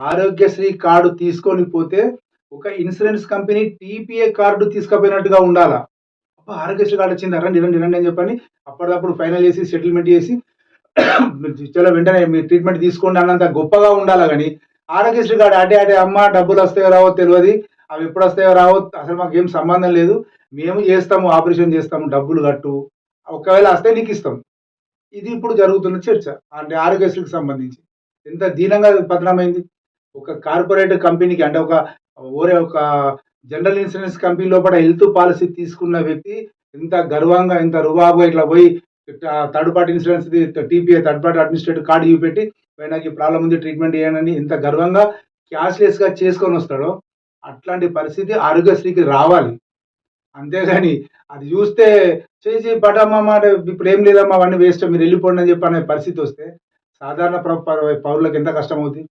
Aarogyasri card తీసుకొని పోతే ఒక ఇన్సూరెన్స్ కంపెనీ టీపీఏ కార్డు తీసుకుపోయినట్టుగా ఉండాలా? అబ్బా ఆరోగ్యశ్రీ కార్డు వచ్చింది రండి రండి రండి అని చెప్పని అప్పటికప్పుడు ఫైనల్ చేసి సెటిల్మెంట్ చేసి చాలా వెంటనే మీరు ట్రీట్మెంట్ తీసుకోండి అన్నంత గొప్పగా ఉండాలా కానీ ఆరోగ్యశ్రీ కార్డు అటే అటే అమ్మ డబ్బులు వస్తాయో రావో తెలియదు అవి ఎప్పుడు వస్తాయో రావో అసలు మాకు ఏం సంబంధం లేదు మేము చేస్తాము ఆపరేషన్ చేస్తాము డబ్బులు కట్టు ఒకవేళ వస్తే నీకు ఇస్తాం. ఇది ఇప్పుడు జరుగుతున్న చర్చ అంటే ఆరోగ్యశ్రీకి సంబంధించి. ఎంత దీనంగా పతనమైంది? ఒక కార్పొరేట్ కంపెనీకి అంటే ఒక ఓరే ఒక జనరల్ ఇన్సూరెన్స్ కంపెనీ లోపల హెల్త్ పాలసీ తీసుకున్న వ్యక్తి ఇంత గర్వంగా ఇంత రుబాబుగా ఇట్లా పోయి third party insurance TPA third party administrative card చూపెట్టి "పోయి నాకు ఈ ప్రాబ్లం ఉంది ట్రీట్మెంట్ చేయనని ఇంత గర్వంగా క్యాష్లెస్గా చేసుకొని వస్తాడో అట్లాంటి పరిస్థితి ఆరోగ్యశ్రీకి రావాలి. అంతేగాని అది చూస్తే చేసి పటమ్మా మాట ఇప్పుడు ఏం లేదమ్మా అవన్నీ వేస్ట్ మీరు వెళ్ళిపోండి అని చెప్పి అనే పరిస్థితి వస్తే సాధారణ ప్ర- పౌరులకు ఎంత కష్టం అవుతుంది